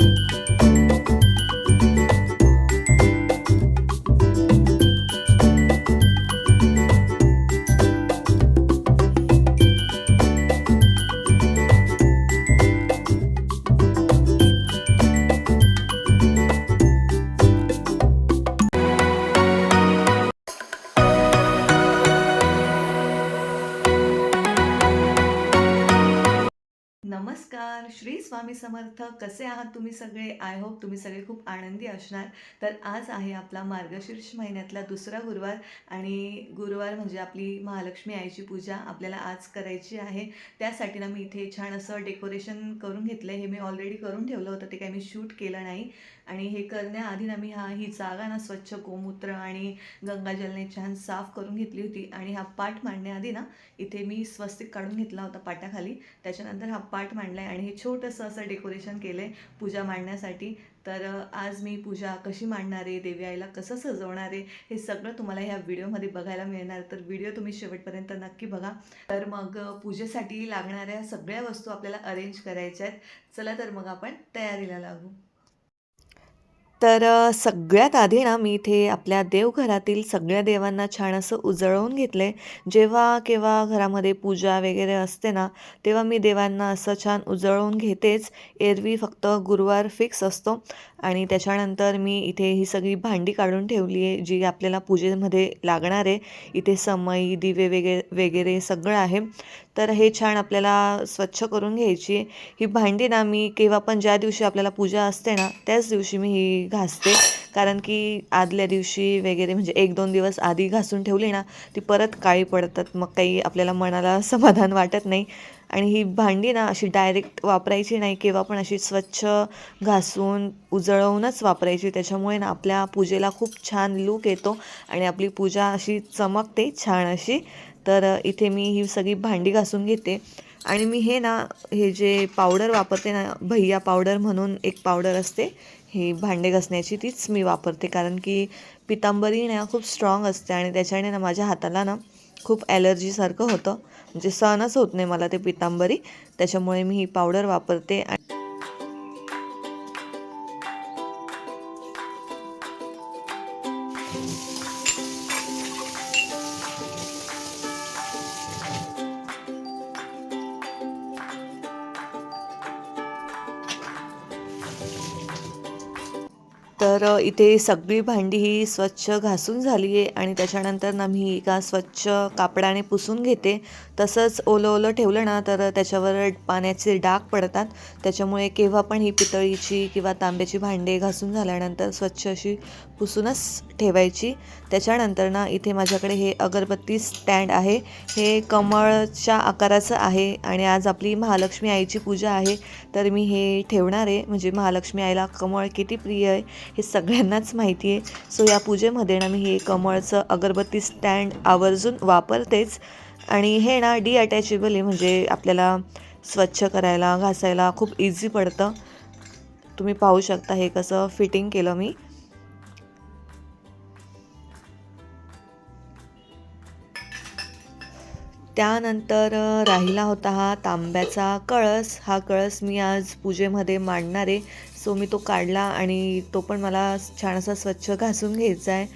नमस्कार स्वामी समर्थ कसे आहात तुम्ही सगळे? आय होप तुम्ही सगळे खूप आनंदी असणार. तर आज आहे आपला मार्गशीर्ष महिन्यातला दुसरा गुरुवार आणि गुरुवार म्हणजे आपली महालक्ष्मी आईची पूजा आपल्याला आज करायची आहे. त्यासाठी ना मी इथे छान असं डेकोरेशन करून घेतलं आहे हे मी ऑलरेडी करून ठेवलं होतं. ते काही मी शूट केलं नाही. आणि हे करण्याआधी ना मी हा ही जागा ना स्वच्छ गोमूत्र आणि गंगाजलने छान साफ करून घेतली होती. आणि हा पाठ मांडण्याआधी ना इथे मी स्वस्तिक काढून घेतला होता पाटाखाली. त्याच्यानंतर हा पाठ मांडला आहे आणि हे छोटंसं असं डेकोरेशन केलं आहे पूजा मांडण्यासाठी. तर आज मी पूजा कशी मांडणार आहे देवी आईला कसं सजवणार आहे हे सगळं तुम्हाला ह्या व्हिडिओमध्ये बघायला मिळणार. तर व्हिडिओ तुम्ही शेवटपर्यंत नक्की बघा. तर मग पूजेसाठी लागणाऱ्या सगळ्या वस्तू आपल्याला अरेंज करायच्या आहेत. चला तर मग आपण तयारीला लागू. तर सगळ्यात आधी ना मी इथे आपल्या देवघरातील सगळ्या देवांना छान असं उजळवून घेतले जेव्हा केव्हा घरामध्ये पूजा वगैरे असते ना तेव्हा मी देवांना असं छान उजळवून घेतेच. एरवी फक्त गुरुवार फिक्स असतो. आणि त्याच्यानंतर मी इथे ही सगळी भांडी काढून ठेवली आहे जी आपल्याला पूजेमध्ये लागणार आहे. इथे समई दिवे वगैरे वगैरे सगळं आहे. तर हे छान आपल्याला स्वच्छ करून घ्यायची आहे. ही भांडी ना मी केव्हा पण ज्या दिवशी आपल्याला पूजा असते ना त्याच दिवशी मी ही घासते. कारण की आदल्या दिवशी वगैरे म्हणजे एक दोन दिवस आधी घासून ठेवली ना ती परत काळी पडतात. मग काही आपल्याला मनाला समाधान वाटत नाही. आणि ही भांडी ना अशी डायरेक्ट वापरायची नाही केव्हा पण अशी स्वच्छ घासून उजळवूनच वापरायची. त्याच्यामुळे ना आपल्या पूजेला खूप छान लूक येतो आणि आपली पूजा अशी चमकते छान अशी. तर इथे मी ही सगळी भांडी घासून घेते. आणि मी हे ना हे जे पावडर वापरते ना भैया पावडर म्हणून एक पावडर असते ही भांडे घासण्याची तीच मी वापरते. कारण की पितांबरी ना खूप स्ट्रॉंग असते आणि त्याच्याने ना माझ्या हाताला ना खूप ॲलर्जीसारखं होतं. म्हणजे सहनच होत नाही मला ते पितांबरी त्याच्यामुळे मी ही पावडर वापरते आणि तर इथे सगळी भांडी ही स्वच्छ घासून झाली आहे आणि त्याच्यानंतर ना मी एका स्वच्छ कापडाने पुसून घेते. तसंच ओलं ओलं ठेवलं ना तर त्याच्यावर पाण्याचे डाग पडतात. त्याच्यामुळे केव्हा पण ही पितळीची किंवा तांब्याची भांडे घासून झाल्यानंतर स्वच्छ अशी पुसूनच ठेवायची. त्याच्यानंतर ना इथे माझ्याकडे हे अगरबत्ती स्टँड आहे. हे कमळच्या आकाराचं आहे आणि आज आपली महालक्ष्मी आईची पूजा आहे. तर मी हे ठेवणार आहे. म्हणजे महालक्ष्मी आईला कमळ किती प्रिय आहे हे सगळ्यांनाच माहिती आहे. सो या पूजेमध्ये ना मी हे कमळचं अगरबत्ती स्टँड आवर्जून वापरतेच. आणि हे ना डी अटॅचेबल आहे. म्हणजे आपल्याला स्वच्छ करायला घासायला खूप इझी पडतं. तुम्ही पाहू शकता हे कसं फिटिंग केलं मी. त्यानंतर राहिला होता हा तांब्याचा कळस. हा कळस मी आज पूजेमध्ये मांडणार आहे. सो मी तो काढला आणि तो पण मला छान असा स्वच्छ घासून घ्यायचा आहे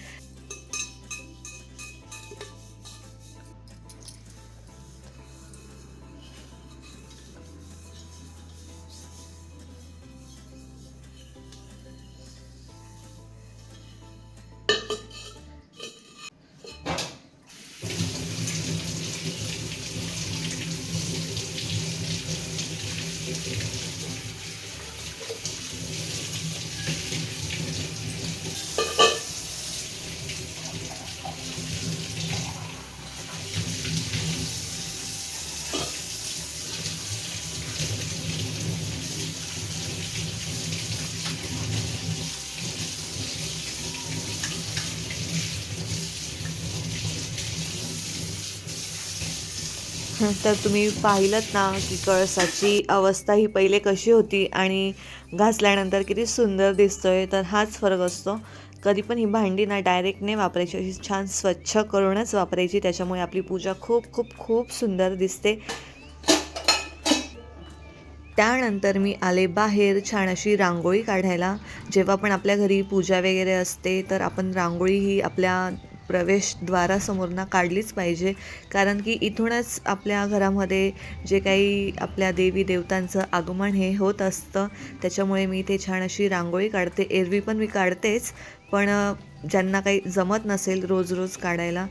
तर तुम्ही पाहिलं ना की कळसाची अवस्था ही पहिले कशी होती आणि घासल्यानंतर किती सुंदर दिसतोय तर हाच फरक असतो. कधी पण ही भांडी ना डायरेक्ट नाही वापरायची अशी छान स्वच्छ करूनच वापरायची. त्याच्यामुळे आपली पूजा खूप खूप खूप सुंदर दिसते. त्यानंतर मी आले बाहेर छान अशी रांगोळी काढायला. जेव्हा पण आपल्या घरी पूजा वगैरे असते तर आपण रांगोळी ही आपल्या प्रवेशद्वारासमोरनं काढलीच पाहिजे. कारण की इथूनच आपल्या घरामध्ये जे काही आपल्या देवी देवतांचं आगमन हे होत असतं. त्याच्यामुळे मी इथे छान अशी रांगोळी काढते. एरवी पण मी काढतेच. पण ज्यांना काही जमत नसेल रोज रोज काढायला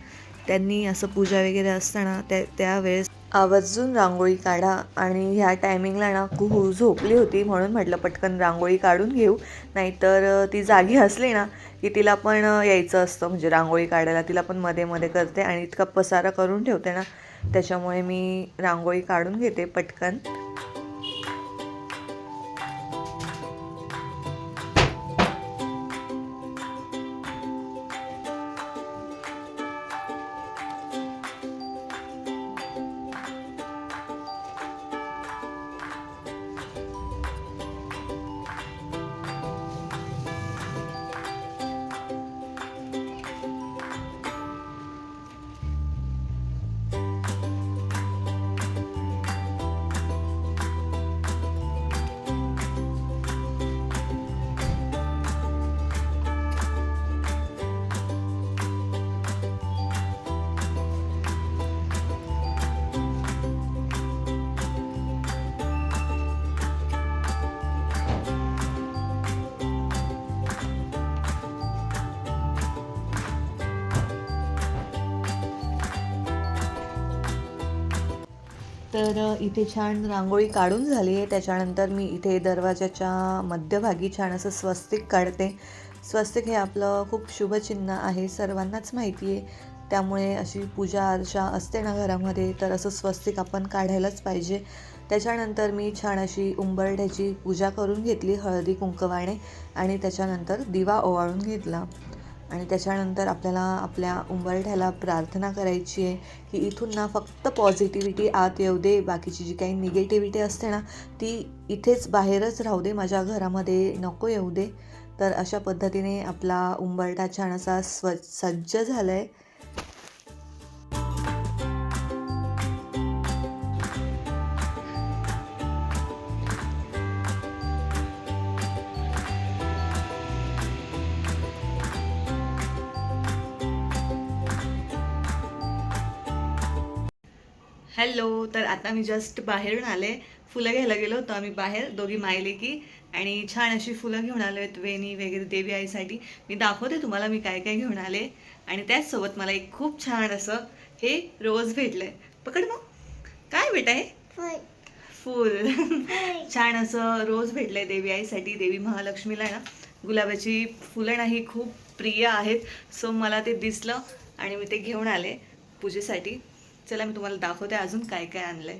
त्यांनी असं पूजा वगैरे असताना त्या त्यावेळेस आवर्जून रांगोळी काढा आणि ह्या टायमिंगला ना कुहू झोपली होती म्हणून म्हटलं पटकन रांगोळी काढून घेऊ. नाहीतर ती जागी असली ना की तिला पण यायचं असतं म्हणजे रांगोळी काढायला तिला पण मध्ये मध्ये करते आणि इतका पसारा करून ठेवते ना त्याच्यामुळे मी रांगोळी काढून घेते पटकन. तर इथे छान रांगोळी काढून झाली आहे. त्याच्यानंतर मी इथे दरवाजाच्या मध्यभागी छान असं स्वस्तिक काढते. स्वस्तिक हे आपलं खूप शुभचिन्ह आहे सर्वांनाच माहिती आहे. त्यामुळे अशी पूजा अर्चा असते ना घरामध्ये तर असं स्वस्तिक आपण काढायलाच पाहिजे. त्याच्यानंतर मी छान अशी उंबरठ्याची पूजा करून घेतली हळदी कुंकवाने. आणि त्याच्यानंतर दिवा ओवाळून घेतला. आणि त्याच्यानंतर आपल्याला आपल्या उंबरठ्याला प्रार्थना करायची आहे की इथून ना फक्त पॉझिटिव्हिटी आत येऊ दे. बाकीची जी काही निगेटिव्हिटी असते ना ती इथेच बाहेरच राहू दे. माझ्या घरामध्ये नको येऊ दे. तर अशा पद्धतीने आपला उंबरठा छान असा स्व सज्ज झाला आहे हॅलो तर आता मी जस्ट बाहेरून आले. फुलं घ्यायला गेलो होतो आम्ही बाहेर दोघी मायले की आणि छान अशी फुलं घेऊन आलो आहेत वेणी वगैरे देवी आईसाठी. मी दाखवते तुम्हाला मी काय काय घेऊन आले. आणि त्याचसोबत मला एक खूप छान असं हे रोज भेटलंय. पकड मग. काय बेटा हे? फुल. छान असं रोज भेटलंय देवी आईसाठी. देवी महालक्ष्मीला ना गुलाबाची फुलं नाही खूप प्रिय आहेत. सो मला ते दिसलं आणि मी ते घेऊन आले पूजेसाठी. चला मी तुम्हाला दाखवते अजून काय काय आणलंय.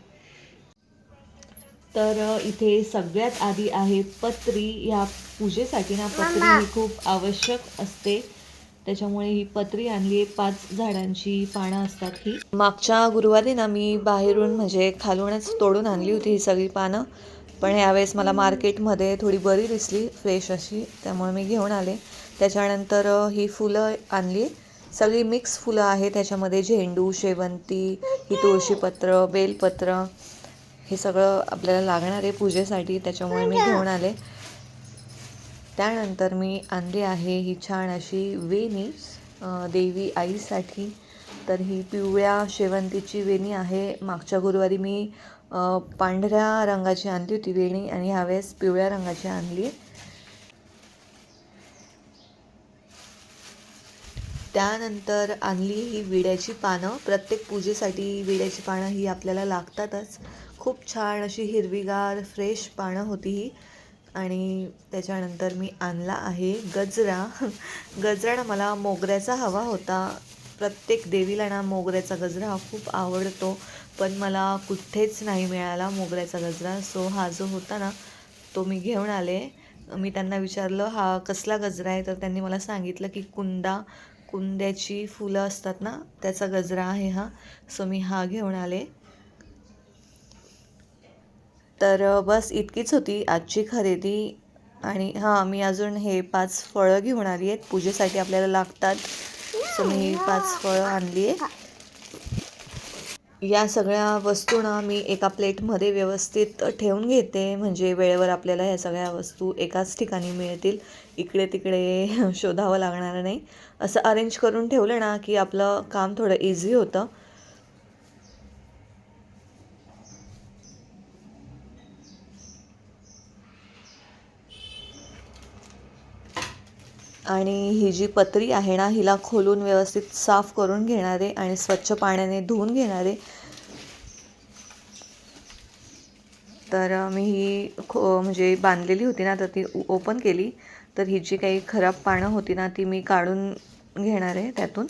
तर अ, इथे सगळ्यात आधी आहे पत्री. ह्या पूजेसाठी ना पत्री ही खूप आवश्यक असते. त्याच्यामुळे ही पत्री आणली आहे पाच झाडांची पानं असतात ही. मागच्या गुरुवारी ना मी बाहेरून म्हणजे खालूनच तोडून आणली होती ही सगळी पानं. पण यावेळेस मला मार्केटमध्ये थोडी बरी दिसली फ्रेश अशी. त्यामुळे मी घेऊन आले. त्याच्यानंतर ही फुलं आणली. सगळी मिक्स फुलं आहेत त्याच्यामध्ये झेंडू शेवंती ही तुळशीपत्र बेलपत्र हे सगळं आपल्याला लागणार आहे पूजेसाठी त्याच्यामुळे मी घेऊन आले. त्यानंतर मी आणली आहे ही छान अशी वेणी देवी आईसाठी. तर ही पिवळ्या शेवंतीची वेणी आहे. मागच्या गुरुवारी मी पांढऱ्या रंगाची आणली होती वेणी आणि ह्यावेळेस पिवळ्या रंगाची आणली त्यानंतर आणली ही विड्याची पानं. प्रत्येक पूजेसाठी विड्याची पानं ही आपल्याला लागतातच. खूप छान अशी हिरवीगार फ्रेश पानं होती ही. आणि त्याच्यानंतर मी आणला आहे गजरा. गजरा ना मला मोगऱ्याचा हवा होता. प्रत्येक देवीला ना मोगऱ्याचा गजरा हा खूप आवडतो. पण मला कुठेच नाही मिळाला मोगऱ्याचा गजरा. सो हा जो होता ना तो मी घेऊन आले. मी त्यांना विचारलं हा कसला गजरा आहे? तर त्यांनी मला सांगितलं की कुंदा कुंद्याची फुलं असतात ना त्याचा गजरा आहे हा. सो मी हा घेऊन आले. तर बस इतकीच होती आजची खरेदी. आणि हां मी अजून हे पाच फळं घेऊन आली आहेत. पूजेसाठी आपल्याला लागतात. सो मी पाच फळं आणली आहे या सगळ्या वस्तू ना मी एका प्लेटमध्ये व्यवस्थित ठेवून घेते. म्हणजे वेळेवर आपल्याला ह्या सगळ्या वस्तू एकाच ठिकाणी मिळतील. इकडे तिकडे शोधावं लागणार नाही. असं अरेंज करून ठेवलं ना की आपलं काम थोडं इझी होतं. आणि ही जी पत्री आहे ना हिला खोलून व्यवस्थित साफ करून घेणारे आणि स्वच्छ पाण्याने धुवून घेणारे. तर मी ही खो म्हणजे बांधलेली होती ना तर ती ओपन केली. तर ही जी काही खराब पानं होती ना ती मी काढून घेणार आहे त्यातून.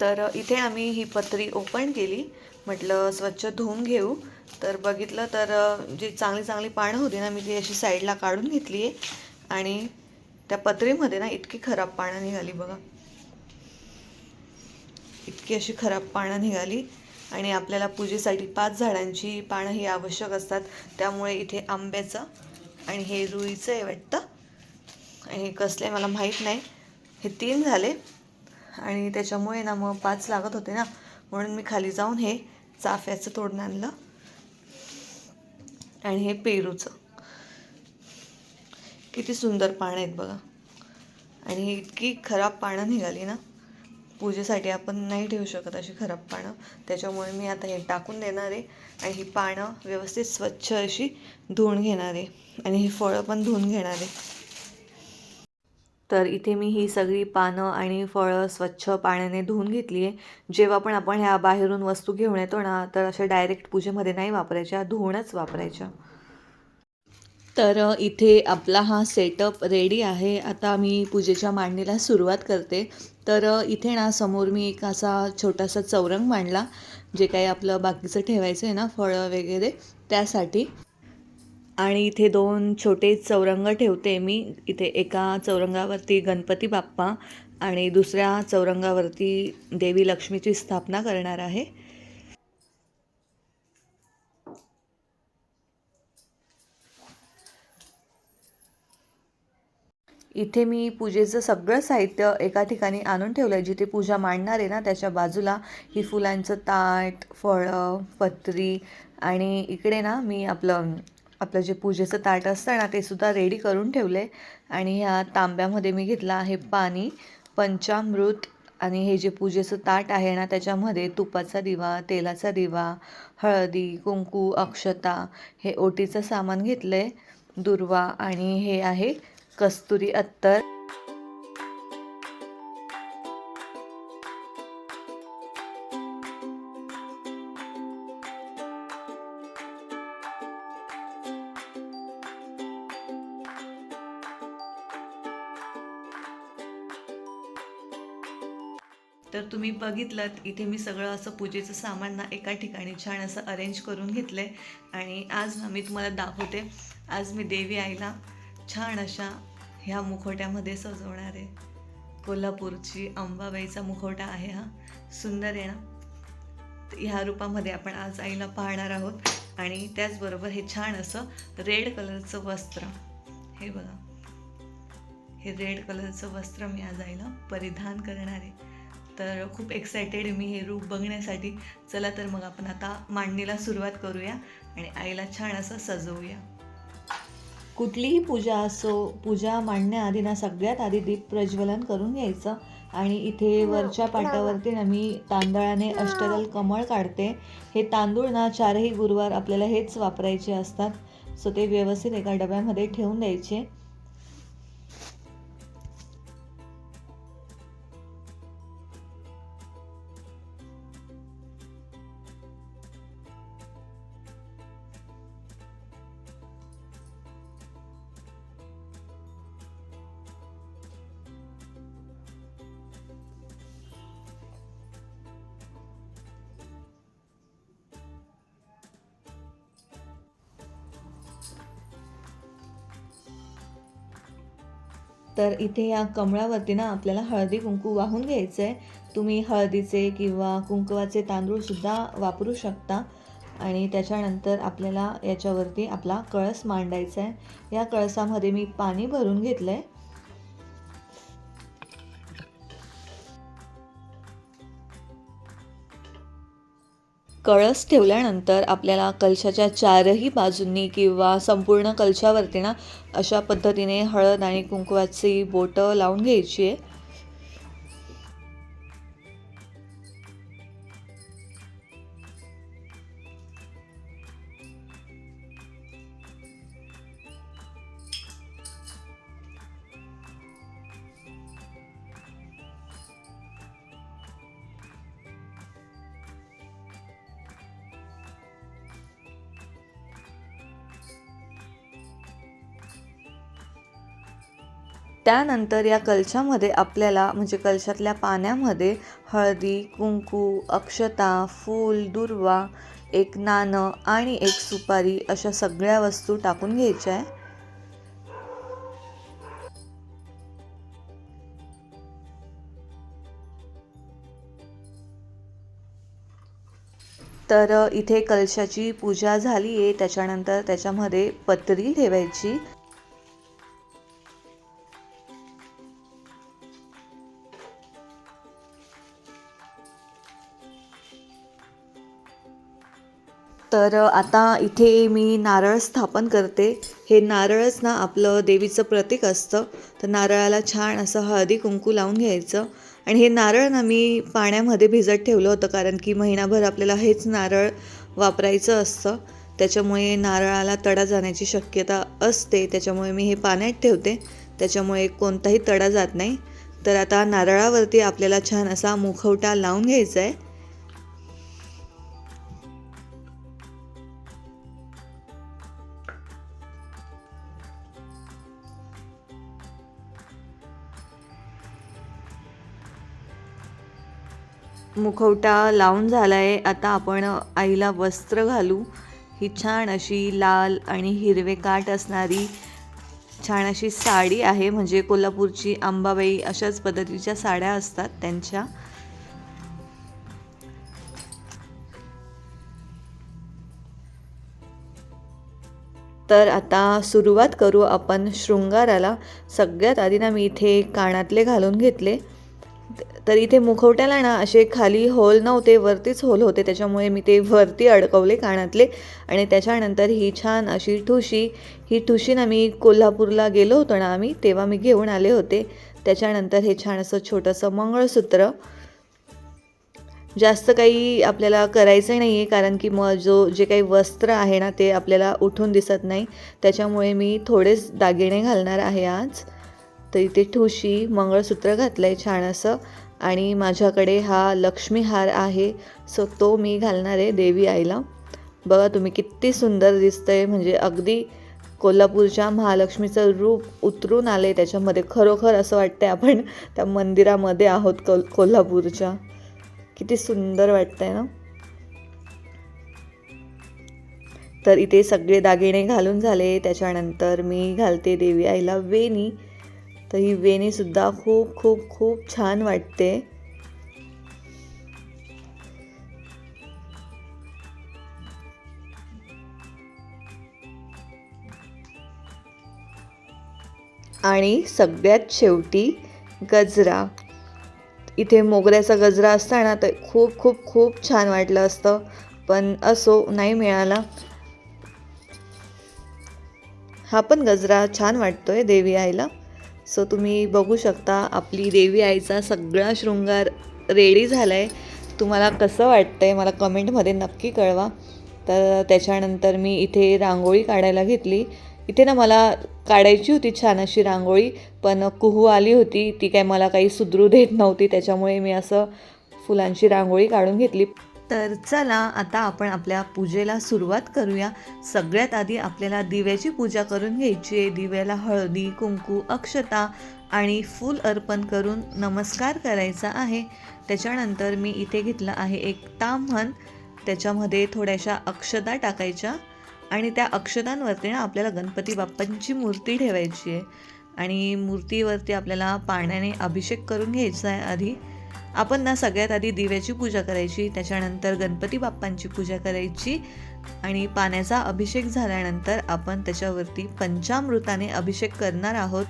तर इथे आम्ही ही पत्री ओपन केली. म्हटलं स्वच्छ धुवून घेऊ. तर बघितलं तर जी चांगली चांगली पानं होती ना मी ती अशी साईडला काढून घेतली आहे. आणि त्या पत्रीमध्ये ना इतकी खराब पानं निघाली बघा. इतकी अशी खराब पानं निघाली. आणि आपल्याला पूजेसाठी पाच झाडांची पानं ही आवश्यक असतात. त्यामुळे इथे आंब्याचं आणि हे रुईचं आहे वाटतं. आणि कसले मला माहीत नाही. हे तीन झाले. आणि त्याच्यामुळे ना मग पाच लागत होते ना. म्हणून मी खाली जाऊन हे चाफ्याचं तोडून आणलं. आणि हे पेरूचं. किती सुंदर पानं आहेत बघा. आणि ही इतकी खराब पानं निघाली ना पूजेसाठी आपण नाही ठेवू शकत अशी खराब पानं. त्याच्यामुळे मी आता हे टाकून देणार आहे आणि ही पानं व्यवस्थित स्वच्छ अशी धुवून घेणार. आहे आणि ही फळं पण धुवून घेणार. आहे तर इथे मी ही सगळी पानं आणि फळं स्वच्छ पाण्याने धुवून घेतली आहे. जेव्हा पण आपण ह्या बाहेरून वस्तू घेऊन येतो ना तर अशा डायरेक्ट पूजेमध्ये नाही वापरायच्या धुवूनच वापरायच्या. तर इथे आपला हा सेटअप रेडी आहे. आता मी पूजेच्या मांडणीला सुरुवात करते. तर इथे ना समोर मी एक असा छोटासा चौरंग मांडला जे काही आपलं बाकीचं ठेवायचं आहे ना फळं वगैरे त्यासाठी. आणि इथे दोन छोटे चौरंग ठेवते मी. इथे एका चौरंगावरती गणपती बाप्पा आणि दुसऱ्या चौरंगावरती देवी लक्ष्मीची स्थापना करणार आहे. इथे मी पूजेचं सगळं साहित्य एका ठिकाणी आणून ठेवलं आहे जिथे पूजा मांडणार आहे ना त्याच्या बाजूला ही फुलांचं ताट फळं पत्री आणि इकडे ना मी आपलं आपलं जे पूजेचं ताट असतं ना ते सुद्धा रेडी करून ठेवले. आणि ह्या तांब्यामध्ये मी घेतलं आहे पाणी पंचामृत आणि हे जे पूजेचं ताट आहे ना त्याच्यामध्ये तुपाचा दिवा तेलाचा दिवा हळदी कुंकू अक्षता हे ओटीचं सामान घेतलं आहे दुर्वा आणि हे आहे कस्तुरी अत्तर. तुम्ही बघितलं इथे मी सगळं असं पूजेचं सामान ना एका ठिकाणी छान असं अरेंज करून घेतलं आहे आणि आज ना मी तुम्हाला दाखवते आज मी देवी आईला छान अशा ह्या मुखोट्यामध्ये सजवणार आहे. कोल्हापूरची अंबाबाईचा मुखवटा आहे हा. सुंदर आहे ना? ह्या रूपामध्ये आपण आज आईला पाहणार आहोत. आणि त्याचबरोबर हे छान असं रेड कलरचं वस्त्र. हे बघा. हे रेड कलरचं वस्त्र मी आज आईला परिधान करणार आहे. तर खूप एक्सायटेड मी हे रूप बघण्यासाठी. चला तर मग आपण आता मांडणीला सुरुवात करूया आणि आईला छान असं सजवूया. कुठलीही पूजा असो पूजा मांडण्याआधी ना सगळ्यात आधी दीप प्रज्वलन करून घ्यायचं आणि इथे वरच्या पाटावरती ना मी तांदळाने अष्टदल कमळ काढते. हे तांदूळ ना चारही गुरुवार आपल्याला हेच वापरायचे असतात. सो ते व्यवस्थित एका डब्यामध्ये ठेवून द्यायचे. तर इथे या कमळावरती ना आपल्याला हळदी कुंकू वाहून घ्यायचं आहे तुम्ही हळदीचे किंवा कुंकवाचे तांदूळसुद्धा वापरू शकता. आणि त्याच्यानंतर आपल्याला याच्यावरती आपला कळस मांडायचा आहे या कळसामध्ये मी पाणी भरून घेतलं आहे कळस ठेवल्यानंतर आपल्याला कलशाच्या चारही बाजूंनी किंवा संपूर्ण कलशावरती ना अशा पद्धतीने हळद आणि कुंकवाची बोटं लावून घ्यायची आहे. त्यानंतर या कलशामध्ये आपल्याला म्हणजे कलशातल्या पाण्यामध्ये हळदी कुंकू अक्षता फूल दुर्वा एक नाणं आणि एक सुपारी अशा सगळ्या वस्तू टाकून घ्यायच्या आहे. तर इथे कलशाची पूजा झाली आहे त्याच्यानंतर त्याच्यामध्ये पत्री ठेवायची. तर आता इथे मी नारळ स्थापन करते. हे नारळच ना आपलं देवीचं प्रतीक असतं. तर नारळाला छान असं हळदी कुंकू लावून घ्यायचं. आणि हे नारळ ना मी पाण्यामध्ये भिजत ठेवलं होतं कारण की महिनाभर आपल्याला हेच नारळ वापरायचं असतं. त्याच्यामुळे नारळाला तडा जाण्याची शक्यता असते. त्याच्यामुळे मी हे पाण्यात ठेवते. त्याच्यामुळे कोणताही तडा जात नाही. तर आता नारळावरती आपल्याला छान असा मुखवटा लावून घ्यायचा आहे. मुखवटा लावून झाला आहे आता आपण आईला वस्त्र घालू. ही छान अशी लाल आणि हिरवे काठ असणारी छान अशी साडी आहे. म्हणजे कोल्हापूरची अंबाबाई अशाच पद्धतीच्या साड्या असतात त्यांच्या. तर आता सुरुवात करू आपण शृंगाराला. सगळ्यात आधी ना मी इथे कानातले घालून घेतले. तर इथे मुखवट्याला ना असे खाली होल नव्हते वरतीच होल होते. त्याच्यामुळे मी ते वरती अडकवले कानातले. आणि त्याच्यानंतर ही छान अशी ठुशी ही ठुशी ना मी कोल्हापूरला गेलो होतो ना आम्ही तेव्हा मी घेऊन आले होते. त्याच्यानंतर हे छान असं छोटंसं मंगळसूत्र. जास्त काही आपल्याला करायचं नाही आहे कारण की मग जो जे काही वस्त्र आहे ना ते आपल्याला उठून दिसत नाही. त्याच्यामुळे मी थोडेच दागिने घालणार आहे आज. तर इथे ठुशी मंगळसूत्र घातलं आहे छान असं. आणि माझ्याकडे हा लक्ष्मी हार आहे सो तो मी घालणार आहे देवी आईला. बघा तुम्ही किती सुंदर दिसतंय म्हणजे अगदी कोल्हापूरच्या महालक्ष्मीचं रूप उतरून आलं आहे त्याच्यामध्ये. खरोखर असं वाटतंय आपण त्या मंदिरामध्ये आहोत कोल कोल्हापूरच्या. किती सुंदर वाटतंय ना? तर इथे सगळे दागिने घालून झाले. त्याच्यानंतर मी घालते देवी आईला वेणी. तर ही वेणीसुद्धा खूप खूप खूप छान वाटते. आणि सगळ्यात शेवटी गजरा. इथे मोगऱ्याचा गजरा असताना तर खूप खूप खूप छान वाटलं असतं पण असो नाही मिळाला. हा पण गजरा छान वाटतोय देवी आईला. सो तुम्ही बघू शकता आपली देवी आईचा सगळा शृंगार रेडी झाला आहे तुम्हाला कसं वाटतं आहे मला कमेंटमध्ये नक्की कळवा. तर त्याच्यानंतर मी इथे रांगोळी काढायला घेतली. इथे ना मला काढायची होती छान अशी रांगोळी पण कुहू आली होती. ती काय मला काही सुधरू देत नव्हती त्याच्यामुळे मी असं फुलांची रांगोळी काढून घेतली. तर चला आता आपण आपल्या पूजेला सुरुवात करूया. सगळ्यात आधी आपल्याला दिव्याची पूजा करून घ्यायची आहे. दिव्याला हळदी कुंकू अक्षता आणि फूल अर्पण करून नमस्कार करायचा आहे. त्याच्यानंतर मी इथे घेतलं आहे एक ताम्हण त्याच्यामध्ये थोड्याशा अक्षता टाकायच्या आणि त्या अक्षतांवरती ना आपल्याला गणपती बाप्पांची मूर्ती ठेवायची आहे. आणि मूर्तीवरती आपल्याला पाण्याने अभिषेक करून घ्यायचा आहे आधी. आपण ना सगळ्यात आधी दिव्याची पूजा करायची त्याच्यानंतर गणपती बाप्पांची पूजा करायची आणि पाण्याचा अभिषेक झाल्यानंतर आपण त्याच्यावरती पंचामृताने अभिषेक करणार आहोत.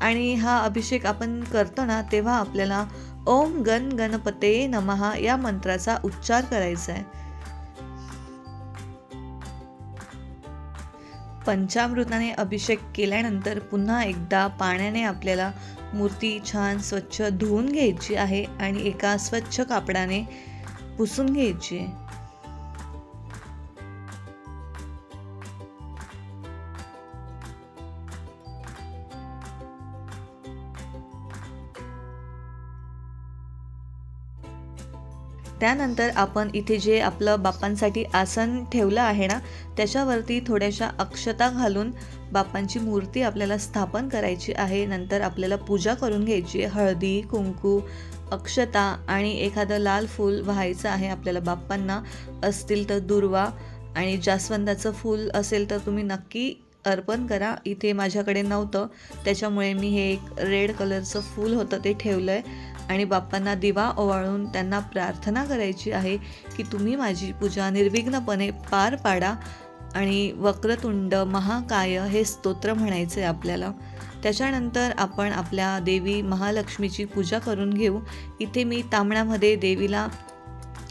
आणि हा अभिषेक आपण करतो ना तेव्हा आपल्याला ओम गण गणपते नमहा या मंत्राचा उच्चार करायचा आहे. पंचामृताने अभिषेक केल्यानंतर पुन्हा एकदा पाण्याने आपल्याला मूर्ती छान स्वच्छ धुवून घ्यायची आहे आणि एका स्वच्छ कापडाने पुसून घ्यायची आहे. त्यानंतर आपण इथे जे आपलं बाप्पांसाठी आसन ठेवलं आहे ना त्याच्यावरती थोड्याशा अक्षता घालून बाप्पांची मूर्ती आपल्याला स्थापन करायची आहे. नंतर आपल्याला पूजा करून घ्यायची आहे. हळदी कुंकू अक्षता आणि एखादं लाल फूल व्हायचं आहे आपल्याला बाप्पांना. असतील तर दुर्वा आणि जास्वंदाचं फूल असेल तर तुम्ही नक्की अर्पण करा. इथे माझ्याकडे नव्हतं. त्याच्यामुळे मी हे एक रेड कलरचं फूल होतं ते ठेवलं आहे आणि बाप्पांना दिवा ओवाळून त्यांना प्रार्थना करायची आहे की तुम्ही माझी पूजा निर्विघ्नपणे पार पाडा आणि वक्रतुंड महाकाय हे स्तोत्र म्हणायचे आपल्याला. त्याच्यानंतर आपण आपल्या देवी महालक्ष्मीची पूजा करून घेऊ. इथे मी तांबण्यामध्ये देवीला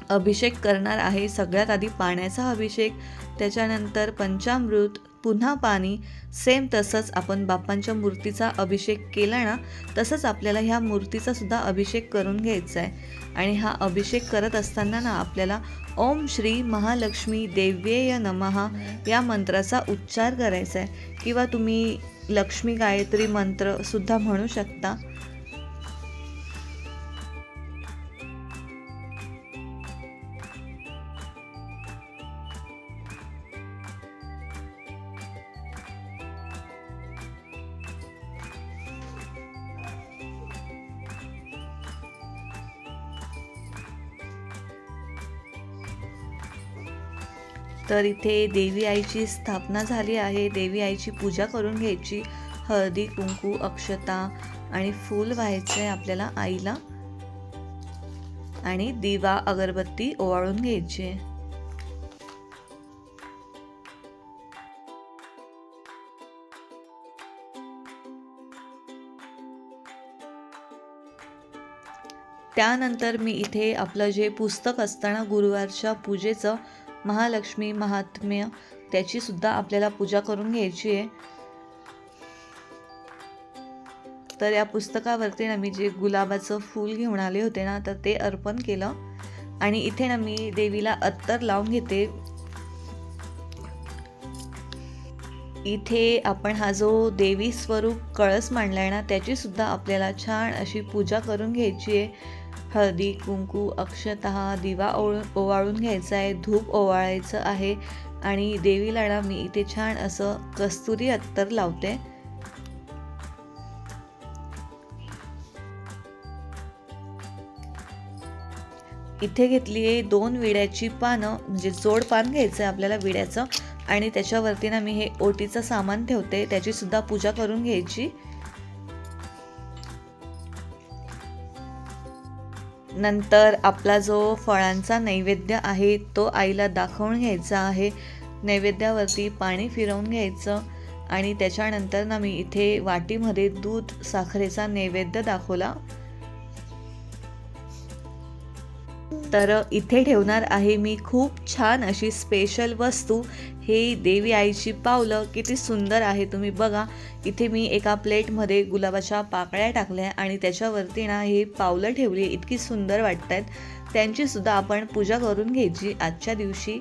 अभिषेक करणार आहे. सगळ्यात आधी पाण्याचा अभिषेक त्याच्यानंतर पंचामृत पुन्हा पाणी सेम तसंच आपण बाप्पांच्या मूर्तीचा अभिषेक केला ना तसंच आपल्याला ह्या मूर्तीचा सुद्धा अभिषेक करून घ्यायचा आहे. आणि हा अभिषेक करत असताना ना आपल्याला ओम श्री महालक्ष्मी देव्येय नमहा या मंत्राचा उच्चार करायचा आहे. किंवा तुम्ही लक्ष्मी गायत्री मंत्रसुद्धा म्हणू शकता. तर इथे देवी आईची स्थापना झाली आहे. देवी आईची पूजा करून घ्यायची. हळदी कुंकू अक्षता आणि फूल व्हायचं आहे आपल्याला आईला. आणि दिवा अगरबत्ती ओवाळून घ्यायची. त्यानंतर मी इथे आपलं जे पुस्तक असताना गुरुवारच्या पूजेचं महालक्ष्मी महात्म्य त्याची सुद्धा आपल्याला पूजा करून घ्यायची आहे. तर या पुस्तकावरती ना मी जे गुलाबाचं फूल घेऊन आले होते ना तर ते अर्पण केलं. आणि इथे ना मी देवीला अत्तर लावून घेते. इथे आपण हा जो देवी स्वरूप कळस मांडलाय ना त्याची सुद्धा आपल्याला छान अशी पूजा करून घ्यायची आहे. हळदी कुंकू अक्षतः दिवा ओळ ओवाळून घ्यायचा आहे धूप ओवाळायचं आहे आणि देवीलाडा मी इथे छान असं कस्तुरी अत्तर लावते. इथे घेतली आहे दोन विड्याची पानं म्हणजे जोड पान घ्यायचं आहे आपल्याला विड्याचं. आणि त्याच्यावरती ना मी हे ओटीचं सामान ठेवते त्याची सुद्धा पूजा करून घ्यायची. नंतर आपला जो फळांचा नैवेद्य आहे तो आईला दाखवून घ्यायचा आहे. नैवेद्यावरती पाणी फिरवून घ्यायचं आणि त्याच्यानंतर ना मी इथे वाटीमध्ये दूध साखरेचा नैवेद्य दाखवला. तर इथे ठेवणार आहे मी खूप छान अशी स्पेशल वस्तू हे देवी आईची पावलं किती सुंदर आहे तुम्ही बघा. इथे मी एका प्लेटमध्ये गुलाबाच्या पाकळ्या टाकल्या आणि त्याच्यावरती ना हे पावलं ठेवली इतकी सुंदर वाटत आहेत त्यांचीसुद्धा आपण पूजा करून घ्यायची आजच्या दिवशी.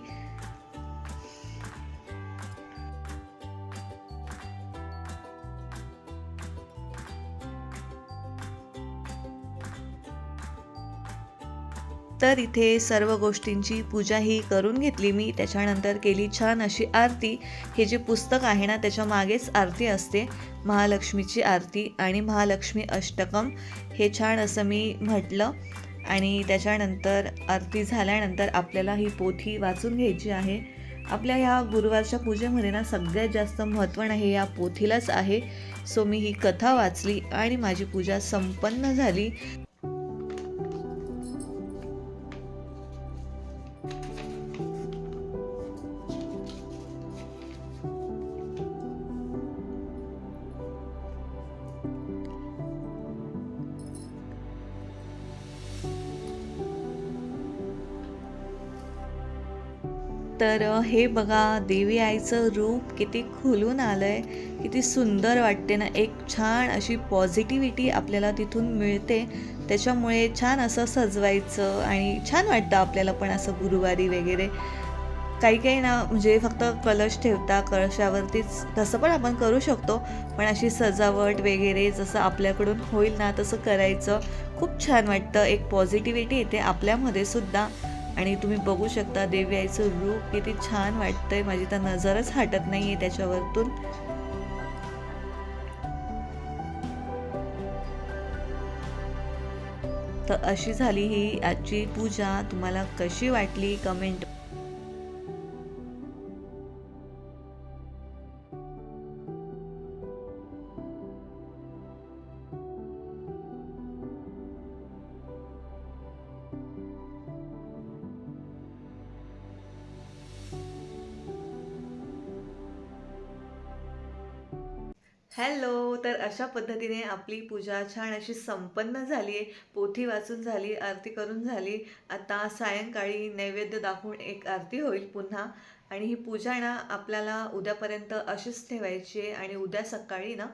तर इथे सर्व गोष्टींची पूजा ही करून घेतली मी. त्याच्यानंतर केली छान अशी आरती. हे जे पुस्तक आहे ना त्याच्या मागेच आरती असते. महालक्ष्मीची आरती आणि महालक्ष्मी अष्टकम. हे छान असं मी म्हटलं. आणि त्याच्यानंतर आरती झाल्यानंतर आपल्याला ही पोथी वाचून घ्यायची आहे. आपल्या ह्या गुरुवारच्या पूजेमध्ये ना सगळ्यात जास्त महत्त्व आहे या पोथीलाच आहे. सो मी ही कथा वाचली आणि माझी पूजा संपन्न झाली. तर हे बघा देवी आईचं रूप किती खुलून आलं आहे किती सुंदर वाटते ना. एक छान अशी पॉझिटिव्हिटी आपल्याला तिथून मिळते. त्याच्यामुळे छान असं सजवायचं आणि छान वाटतं आपल्याला पण असं गुरुवारी वगैरे. काही काही ना म्हणजे फक्त कलश ठेवता कळशावरतीच तसं पण आपण करू शकतो. पण अशी सजावट वगैरे जसं आपल्याकडून होईल ना तसं करायचं. खूप छान वाटतं. एक पॉझिटिव्हिटी येते आपल्यामध्ये सुद्धा. आणि तुम्ही बघू शकता देवी आईचं रूप किती छान वाटतंय. माझी तर नजरच हटत नाही आहे त्याच्यावरतून. तर अशी झाली ही आजची पूजा. तुम्हाला कशी वाटली? कमेंट हॅलो तर अशा पद्धतीने आपली पूजा छान अशी संपन्न झाली आहे पोथी वाचून झाली आरती करून झाली. आता सायंकाळी नैवेद्य दाखवून एक आरती होईल पुन्हा. आणि ही पूजा ना आपल्याला उद्यापर्यंत अशीच ठेवायची आहे. आणि उद्या सकाळी ना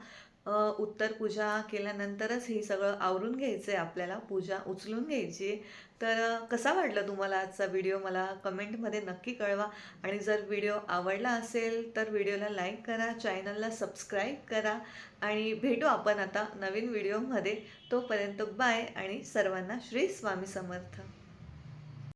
उत्तर पूजा केल्यानंतरच हे सगळं आवरून घ्यायचं आहे आपल्याला. पूजा उचलून घ्यायची आहे. तर कसा वाटला तुम्हाला आजचा व्हिडिओ? मला कमेंटमध्ये नक्की कळवा. आणि जर व्हिडिओ आवडला असेल तर व्हिडिओला लाईक करा चॅनलला सबस्क्राईब करा आणि भेटू आपण आता नवीन व्हिडिओमध्ये. तोपर्यंत बाय आणि सर्वांना श्री स्वामी समर्थ.